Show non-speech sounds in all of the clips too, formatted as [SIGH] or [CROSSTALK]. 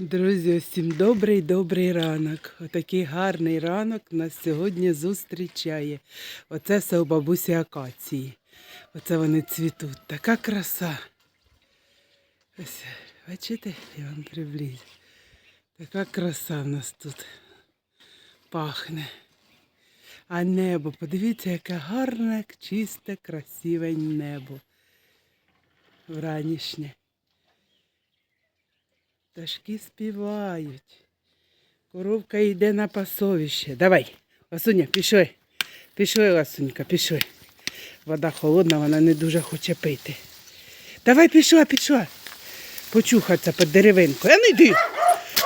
Друзі, усім добрий добрий ранок. Отакий гарний ранок нас сьогодні зустрічає. Оце все у бабусі акації. Оце вони цвітуть. Така краса. Ось, бачите, я вам приблизю. Така краса в нас тут пахне. А небо, подивіться, яке гарне, чисте, красиве небо. Вранішнє. Пташки співають. Коровка йде на пасовище. Давай, Ласуня, пішли. Пішли, Ласунька, пішли. Вода холодна, вона не дуже хоче пити. Давай пішла, пішла. Почухатися під деревинкою. А ну йди.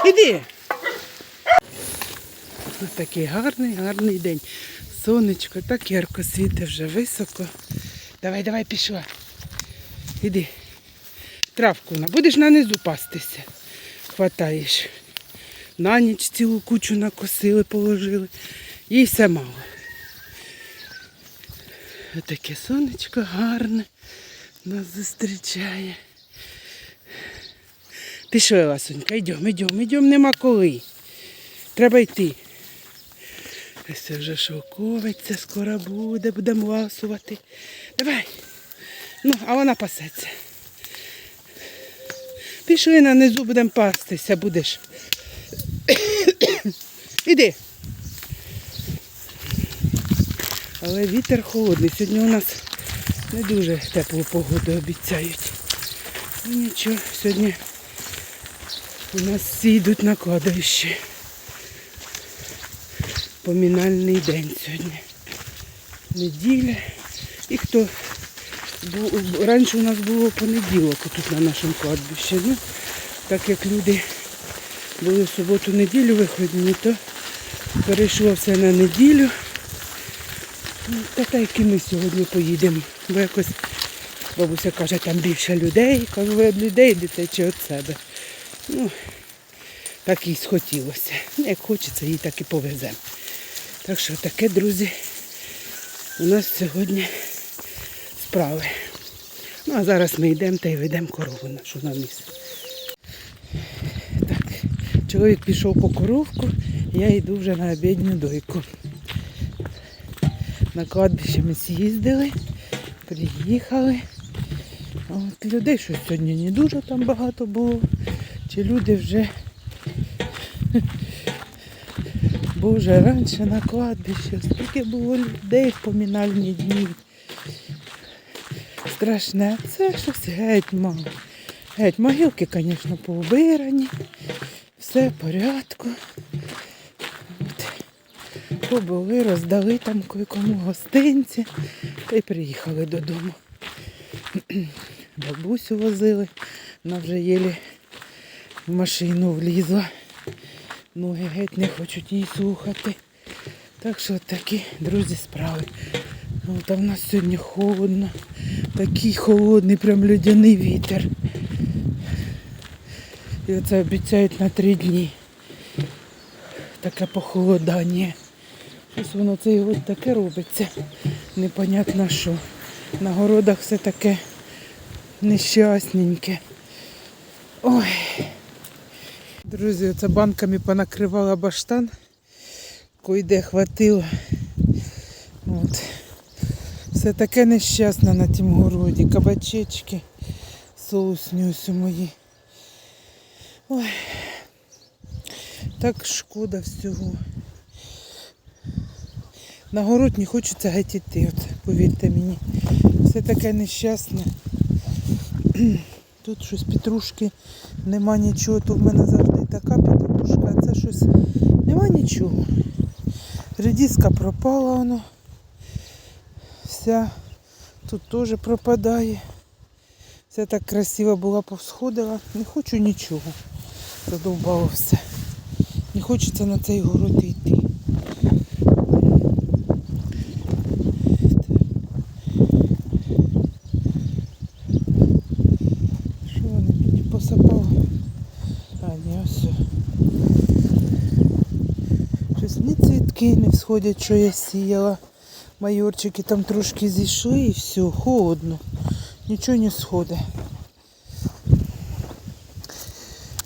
Іди. Тут такий гарний, гарний день. Сонечко, так ярко світить вже високо. Давай, давай, пішла. Іди. Травку на. Будеш на низу пастися. Хватаєш. На ніч цілу кучу накосили, положили. Їй все мало. Отаке сонечко гарне нас зустрічає. Пішли, Ласунька, йдемо, йдемо, йдемо, нема коли. Треба йти. Ось це вже шовковиця скоро буде, будемо ласувати. Давай. Ну, а вона пасеться. Пішли на низу, будемо пастися, будеш. [COUGHS] Іди. Але вітер холодний. Сьогодні у нас не дуже теплу погоду обіцяють. Ну нічого, сьогодні у нас всі йдуть на кладовище. Помінальний день сьогодні. Неділя. І хто раніше у нас було понеділок тут на нашому кладбищі. Ну, так як люди були в суботу-неділю виходні, то перейшло все на неділю. Ну, Та так і ми сьогодні поїдемо. Бо якось бабуся каже, там більше людей. Кажу, ви людей йдете чи від себе. Ну, так їй схотілося. Ну, Як хочеться, їй так і повеземо. Так що таке, друзі, у нас сьогодні справи. Ну, а зараз ми йдемо та й ведемо корову нашу на місце. Так, чоловік пішов по коровку, я йду вже на обідню дойку. На кладбище ми з'їздили, приїхали. От людей щось сьогодні не дуже там багато було. Чи люди вже бо вже раніше на кладбищі, скільки було людей в помінальні дні. Страшне, це щось геть. Геть могилки, звісно, поубирані. Все в порядку. От. Побули, роздали там кому гостинці та й приїхали додому. Бабусю возили, вона вже єлі в машину влізла. Ноги геть не хочуть її слухати. Так що такі, друзі, справи. Ну, та в нас сьогодні холодно. Такий холодний, прям людяний вітер. І оце обіцяють на три дні. Таке похолодання. Ось воно це і от таке робиться. Непонятно що. На городах все таке нещасненьке. Ой. Друзі, оце банками понакривала баштан. Койде хватило. От. Все таке нещасне на тім городі. Кабачечки, соусні мої. Ой. Так шкода всього. На город не хочеться геть іти, от, повірте мені. Все таке нещасне. Тут щось петрушки, нема нічого, то в мене завжди така петрушка, а це щось нема нічого. Редиска пропала воно. Вся тут теж пропадає. Вся так красиво була повсходила. Не хочу нічого. Задовбало все. Не хочеться на цей город йти. Що вони мені посапали? А, ні, ось. Щось ні цвітки не всходять, що я сіяла. Майорчики там трошки зійшли і все, холодно. Нічого не сходить.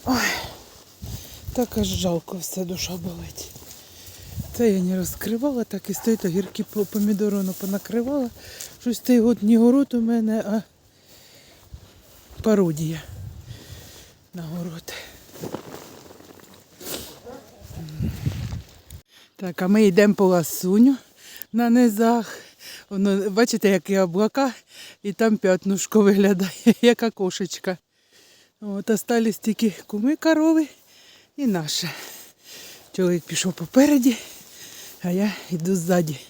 Ой. Так аж жалко все, душа болить. Це я не розкривала, так і стоїть огірки по помідору понакривала. Щось цей год не город у мене, а пародія на город. Так, а ми йдемо по ласуню на низах. Воно, бачите, які облака, і там п'ятнушко виглядає, [LAUGHS] яка кошечка. От остались тільки куми корови і наша. Чоловік пішов попереді, а я йду ззаді.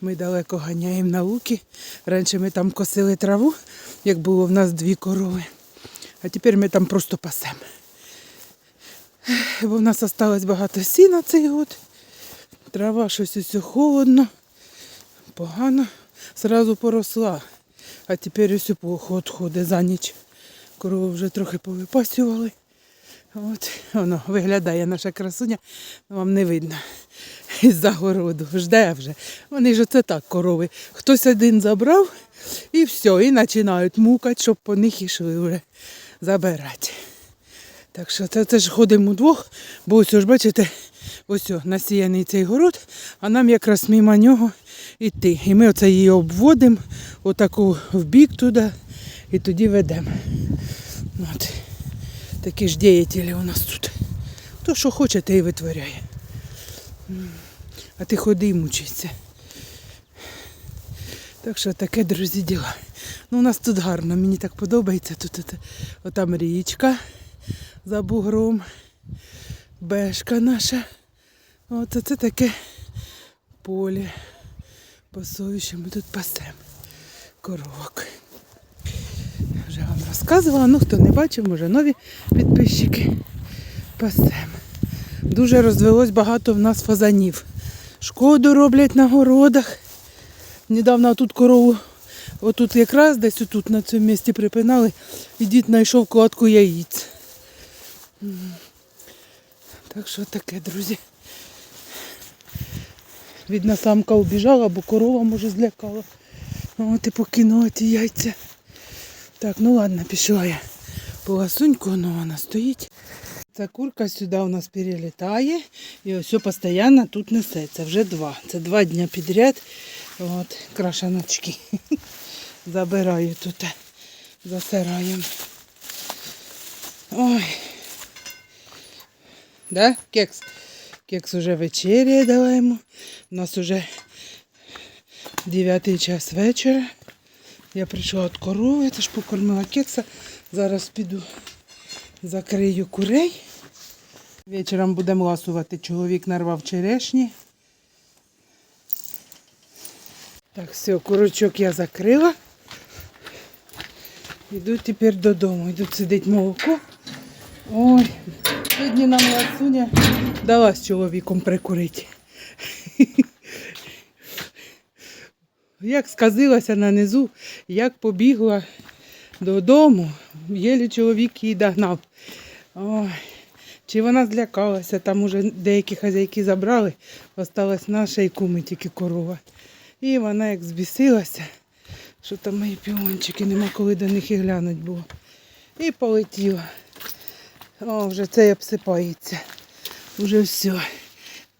Ми далеко ганяємо на луки. Раніше ми там косили траву, як було в нас дві корови. А тепер ми там просто пасемо. Бо в нас осталось багато сіна цей год. Трава щось усе холодно, погано. Зразу поросла. А тепер ось поход ходить за ніч. Корови вже трохи повипасювали. От воно виглядає наша красуня, вам не видно. Із-за городу. Жде вже. Вони ж оце так корови. Хтось один забрав і все, і починають мукати, щоб по них ішли вже забирати. Так що це, ж ходимо удвох, бо ось ж бачите, ось насіяний цей город, а нам якраз мимо нього йти. І ми оце її обводимо, отаку бік туди, і тоді ведемо. От. Такі ж діятелі у нас тут. Хто що хоче, те і витворяє. А ти ходи і мучайся. Так що таке, друзі, діла. Ну, у нас тут гарно, мені так подобається. Тут ота- отам річка за бугром, бешка наша. От це таке поле. Пасовище ми тут пасемо. Коровок. Вже вам розказувала, ну хто не бачив, може нові підписчики. Пасем. Дуже розвелось багато в нас фазанів. Шкоду роблять на городах. Недавно тут корову, отут якраз десь отут на цьому місці припинали, і дід знайшов кладку яїць. Так що таке, друзі. Видно, самка убіжала, бо корова може злякала. От і покинула ті яйця. Так, ну ладно, пішла я по ласуньку, ну вона стоїть. Ця курка сюди у нас перелітає і ось постійно тут несеться. Вже два. Це два дні підряд. От, крашаночки. [LAUGHS] Забираю тут за сараєм. Ой. Да, кекс? Кекс уже вечеряє дала йому. У нас уже 9 час вечора. Я прийшла від корови, теж покормила кекса. Зараз піду закрию курей. Вечором будемо ласувати. Чоловік нарвав черешні. Так, все, курочок я закрила. Йду тепер додому. Йду сидить молоко. Ой, сьогодні нам ласуня дала з чоловіком прикурити. Як сказилася на низу, як побігла додому, єлі чоловік її догнав. Ой, чи вона злякалася, там уже деякі хазяйки забрали, осталась наша і куми тільки корова. І вона як збісилася, що там мої піончики, нема коли до них і глянуть було. І полетіла. О, вже цей обсипається. Уже все.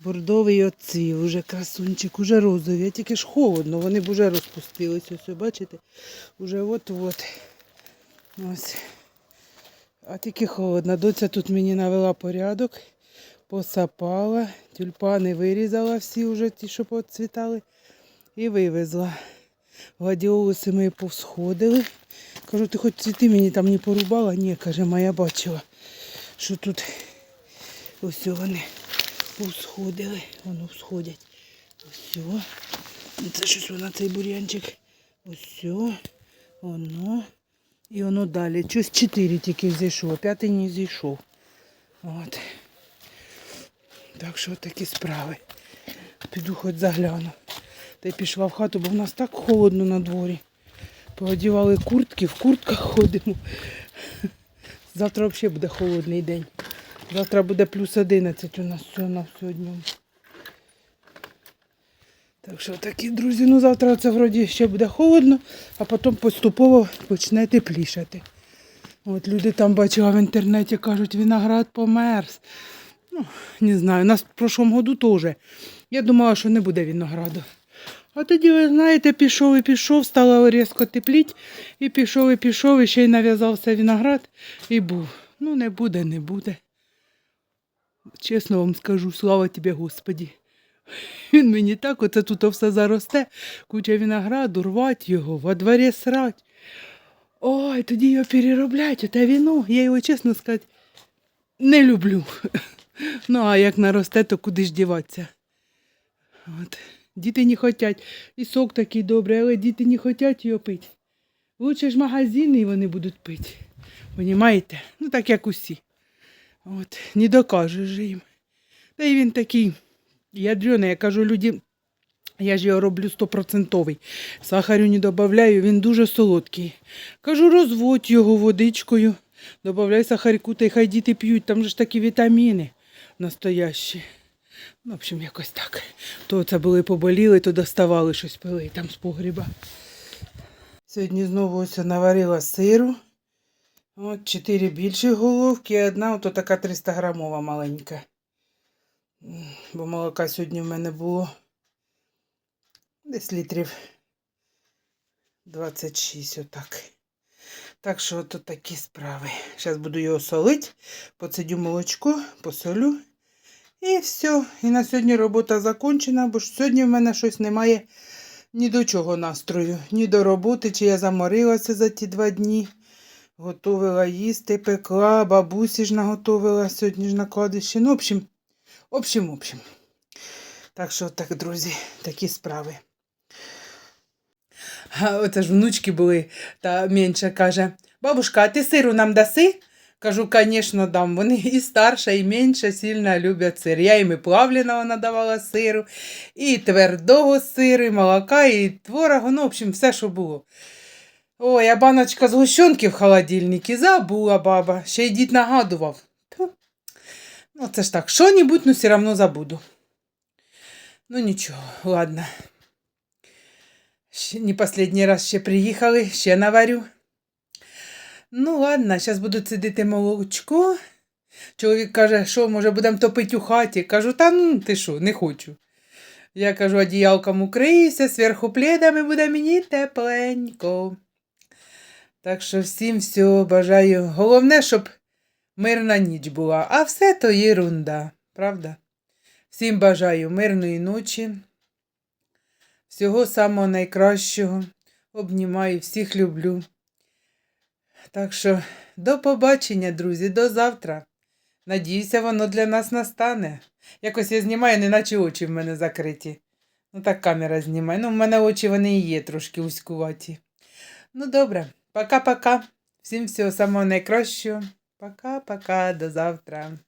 Бордовий оці, вже красунчик, уже розові. А тільки ж холодно, вони б вже розпустилися. Ось, бачите? Уже от-от. Ось. А тільки холодно. Доця тут мені навела порядок, посапала, тюльпани вирізала всі вже ті, що поцвітали, і вивезла. Гладіолуси ми повсходили. Кажу, ти хоч цвіти мені там не порубала? Ні, каже, моя бачила, що тут ось вони повсходили. Воно всходять. Ось. Це щось вона цей бур'янчик. Ось. Воно. І воно далі. Щось чотири тільки зійшло, п'ятий не зійшов. От. Так що такі справи. Піду хоч загляну. Та й пішла в хату, бо в нас так холодно на дворі. Поодівали куртки, в куртках ходимо. Завтра взагалі буде холодний день. Завтра буде плюс 11 у нас все на сьогодні. Так що такі, друзі, ну завтра це вроді ще буде холодно, а потім поступово почне теплішати. От люди там бачила в інтернеті, кажуть, виноград померз. Ну, не знаю, у нас в прошлому году теж. Я думала, що не буде винограду. А тоді, ви знаєте, пішов і пішов, стало різко тепліть, і пішов, і пішов, і ще й нав'язався виноград, і був. Ну, не буде, не буде. Чесно вам скажу, слава тобі, Господі. Він мені так, оце тут все заросте, куча винограду, рвать його, во дворі срать. Ой, тоді його перероблять, оте віно, я його, чесно сказати, не люблю. Ну, а як наросте, то куди ж діватися? От. Діти не хочуть. І сок такий добрий, але діти не хочуть його пити. Лучше ж магазини вони будуть пити. Понімаєте? Ну, так як усі. От, не докажеш же їм. Та й він такий ядрений, я кажу людям, я ж його роблю стопроцентовий. Сахарю не додаю, він дуже солодкий. Кажу, розводь його водичкою, додай сахарку, та й хай діти п'ють, там же ж такі вітаміни настоящі. Ну, в общем, якось так. То це були поболіли, то доставали щось пили там з погріба. Сьогодні знову ось наварила сиру. От чотири більші головки, одна ото така 300 грамова маленька. Бо молока сьогодні в мене було десь літрів 26 отак. Так що ото такі справи. Зараз буду його солити, поцедю молочко, посолю. І все. І на сьогодні робота закончена, бо ж сьогодні в мене щось немає ні до чого настрою, ні до роботи, чи я заморилася за ті два дні. Готовила їсти, пекла, бабусі ж наготовила сьогодні ж на кладищі. Ну, в общем, в общем, в общем. Так що так, друзі, такі справи. А оце ж внучки були, та менша каже, бабушка, а ти сиру нам даси? Кажу, звісно, дам. Вони і старша, і менша сильно люблять сир. Я їм і плавленого надавала сиру, і твердого сиру, і молока, і творогу, ну, в общем, все, що було. Ой, а баночка з гущонки в холодильнику забула баба. Ще й дід нагадував. Тьфу. Ну, це ж так, що-небудь, ну все одно забуду. Ну нічого, ладно. Ще не последній раз ще приїхали, ще наварю. Ну, ладно, зараз буду цідити молочко. Чоловік каже, що, може, будемо топити у хаті. Кажу, та ну ти що, не хочу. Я кажу, одіялком укрийся, зверху пледами буде мені тепленько. Так що всім всього бажаю. Головне, щоб мирна ніч була, а все то єрунда, правда? Всім бажаю мирної ночі, всього самого найкращого. Обнімаю, всіх люблю. Так що до побачення, друзі, до завтра. Надіюся, воно для нас настане. Якось я знімаю, неначе очі в мене закриті. Ну так камера знімає. Ну, в мене очі вони і є трошки узькуваті. Ну, добре, пока-пока. Всім всього самого найкращого. Пока-пока, до завтра.